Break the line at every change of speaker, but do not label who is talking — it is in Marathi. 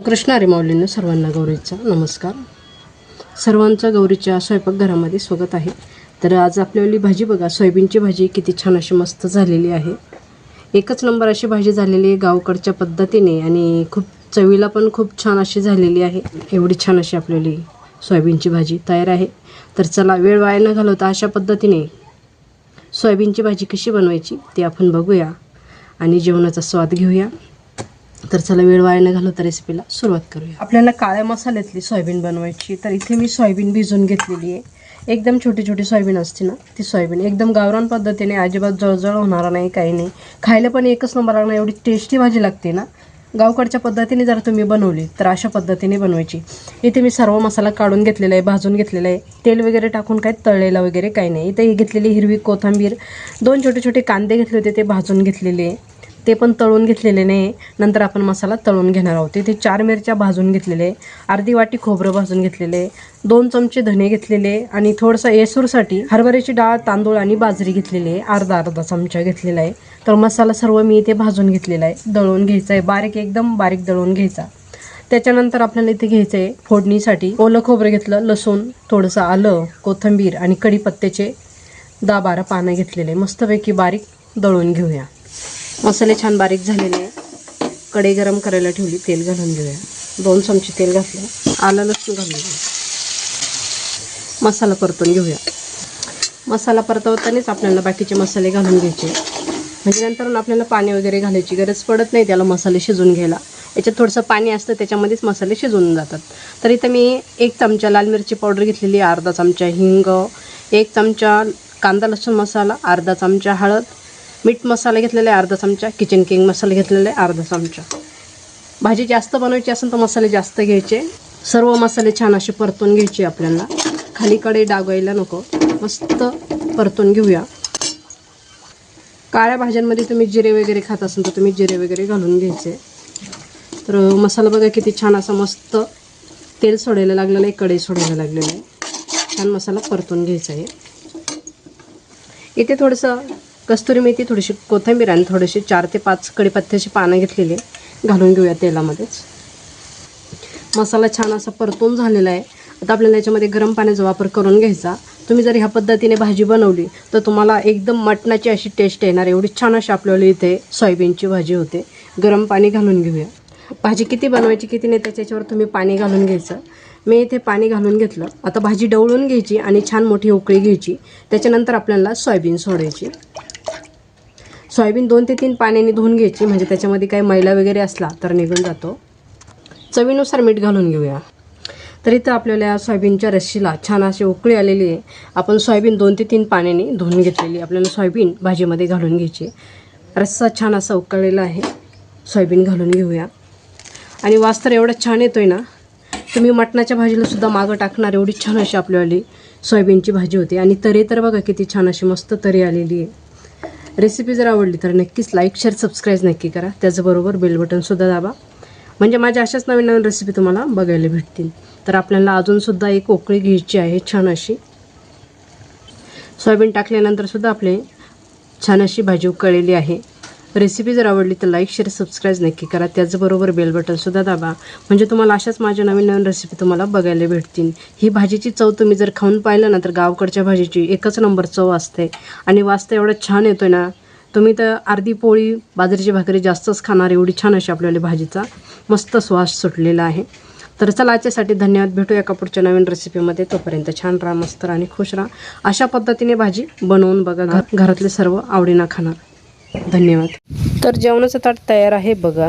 कृष्णारी माऊलींना सर्वांना गौरीचा नमस्कार. सर्वांचं गौरीच्या स्वयंपाकघरामध्ये स्वागत आहे. तर आज आपल्याली भाजी बघा सोयाबीनची भाजी किती छान अशी मस्त झालेली आहे. एकच नंबर अशी भाजी झालेली आहे गावकडच्या पद्धतीने आणि खूप चवीला पण खूप छान अशी झालेली आहे. एवढी छान अशी आपल्याली सोयाबीनची भाजी तयार आहे. तर चला वेळ वाया न घालवता अशा पद्धतीने सोयाबीनची भाजी कशी बनवायची ते आपण बघूया आणि जेवणाचा स्वाद घेऊया. तर चला वेळ वाया न घालवता रेसिपीला सुरुवात करूया. आपल्याला काळ्या मसाल्यातली सोयाबीन बनवायची. तर इथे मी सोयाबीन भिजवून घेतलेली आहे. एकदम छोटी छोटी सोयाबीन असते ना ती सोयाबीन. एकदम गावरान पद्धतीने अजिबात जळजळ होणार नाही काही नाही. खायला पण एकच नंबर लागणार एवढी टेस्टी भाजी लागते ना. गावकडच्या पद्धतीने जर तुम्ही बनवली तर अशा पद्धतीने बनवायची. इथे मी सर्व मसाला काढून घेतलेला आहे भाजून घेतलेला आहे. तेल वगैरे टाकून काय तळलेला वगैरे काही नाही. इथे ही घेतलेली हिरवी कोथिंबीर दोन छोटे छोटे कांदे घेतले होते ते भाजून घेतलेले आहे. ते पण तळून घेतलेले नाही. नंतर आपण मसाला तळून घेणार आहोत. इथे चार मिरच्या भाजून घेतलेले अर्धी वाटी खोबरं भाजून घेतलेले दोन चमचे धने घेतलेले आणि थोडंसं येसूरसाठी हरभऱ्याची डाळ तांदूळ आणि बाजरी घेतलेली आहे. अर्धा अर्धा चमचा घेतलेला आहे. तर मसाला सर्व मी इथे भाजून घेतलेला आहे. दळून घ्यायचा आहे. बारीक एकदम बारीक दळून घ्यायचा. त्याच्यानंतर आपल्याला इथे घ्यायचं आहे फोडणीसाठी. ओलं खोबरं घेतलं लसूण थोडंसं आलं कोथिंबीर आणि कढीपत्त्याचे दहा बारा पानं घेतलेले. मस्तपैकी बारीक दळून घेऊया. मसाले छान बारीक झालेले आहे. कढई गरम करायला ठेवली तेल घालून घेऊया. दोन चमचे तेल घातलं. आलं लसूण घालून घेऊया. मसाला परतून घेऊया. मसाला परतवतानाच आपल्याला बाकीचे मसाले घालून घ्यायचे. म्हणजे नंतर आपल्याला पाणी वगैरे घालायची गरज पडत नाही त्याला मसाले शिजून घ्यायला. याच्यात थोडंसं पाणी असतं त्याच्यामध्येच मसाले शिजून जातात. तर इथं मी एक चमचा लाल मिरची पावडर घेतलेली अर्धा चमचा हिंग एक चमचा कांदा लसूण मसाला अर्धा चमचा हळद मीठ मसाला घेतलेला आहे अर्धा चमचा किचन किंग मसाला घेतलेला आहे अर्धा चमचा. भाजी जास्त बनवायची असेल तर मसाले जास्त घ्यायचे. सर्व मसाले छान असे परतून घ्यायचे आपल्याला. खालीकडे डागवायला नको. मस्त परतून घेऊया. काळ्या भाज्यांमध्ये तुम्ही जिरे वगैरे खात असाल तर तुम्ही जिरे वगैरे घालून घ्यायचे. तर मसाला बघा किती छान असा मस्त तेल सोडायला लागलेलं आहे कढई सोडायला लागलेलं आहे. छान मसाला परतून घ्यायचा आहे. इथे थोडंसं कस्तुरी मेथी थोडीशी कोथिंबीर आणि थोडीशी चार ते पाच कडीपत्त्याची पानं घेतलेली घालून घेऊया तेलामध्येच. मसाला छान असा परतून झालेला आहे. आता आपल्याला याच्यामध्ये गरम पाण्याचा वापर करून घ्यायचा. तुम्ही जर ह्या पद्धतीने भाजी बनवली तर तुम्हाला एकदम मटणाची अशी टेस्ट येणार एवढी छान अशी आपल्याला इथे सोयाबीनची भाजी होते. गरम पाणी घालून घेऊया. भाजी किती बनवायची किती नाही त्याच्यावर तुम्ही पाणी घालून घ्यायचं. मी इथे पाणी घालून घेतलं. आता भाजी डवळून घ्यायची आणि छान मोठी उकळी घ्यायची. त्याच्यानंतर आपल्याला सोयाबीन सोडायची. सोयाबीन दोन ते तीन पाण्याने धुवून घ्यायची म्हणजे त्याच्यामध्ये काही मैला वगैरे असला तर निघून जातो. चवीनुसार मीठ घालून घेऊया. तर इथं आपल्याला या सोयाबीनच्या रस्सीला छान अशी उकळी आलेली आहे. आपण सोयाबीन दोन ते तीन पाण्याने धुवून घेतलेली आपल्याला सोयाबीन भाजीमध्ये घालून घ्यायची रस्सा छान असा उकळलेला आहे. सोयाबीन घालून घेऊया. आणि वास तर एवढा छान येतो आहे ना तुम्ही मटणाच्या भाजीला सुद्धा मागं टाकणार. एवढी छान अशी आपल्यावाली सोयाबीनची भाजी होती. आणि तरी तर बघा किती छान अशी मस्त तरी आलेली आहे. रेसिपी जर आवडली तर नक्कीच लाईक शेअर सबस्क्राईब नक्की करा. त्याचबरोबर बेल बटनसुद्धा दाबा. म्हणजे माझ्या अशाच नवीन नवीन रेसिपी तुम्हाला बघायला भेटतील. तर आपल्याला अजूनसुद्धा एक उकळी घ्यायची आहे छान अशी. सोयाबीन टाकल्यानंतरसुद्धा आपले छान अशी भाजी उकळलेली आहे. रेसिपी जर आवडली तर लाईक शेअर सबस्क्राईब नक्की करा. त्याचबरोबर बेल बटनसुद्धा दाबा. म्हणजे तुम्हाला अशाच माझ्या नवीन नवीन रेसिपी तुम्हाला बघायला भेटतील. ही भाजीची चव तुम्ही जर खाऊन पाहिलं ना तर गावकडच्या भाजीची एकच नंबर चव असते. आणि वाजता एवढं छान येतो ना तुम्ही तर अर्धी पोळी बाजरीची भाकरी जास्तच खाणार. एवढी छान अशी आपल्याला भाजीचा मस्त स्वास सुटलेला आहे. तर चला याच्यासाठी धन्यवाद. भेटू एका पुढच्या नवीन रेसिपीमध्ये तोपर्यंत छान राहा मस्त राहा आणि खुश राहा. अशा पद्धतीने भाजी बनवून बघा. घर घरातले सर्व आवडीनं खाणार. धन्यवाद. तर जेवणाचं ताट तयार आहे बघा.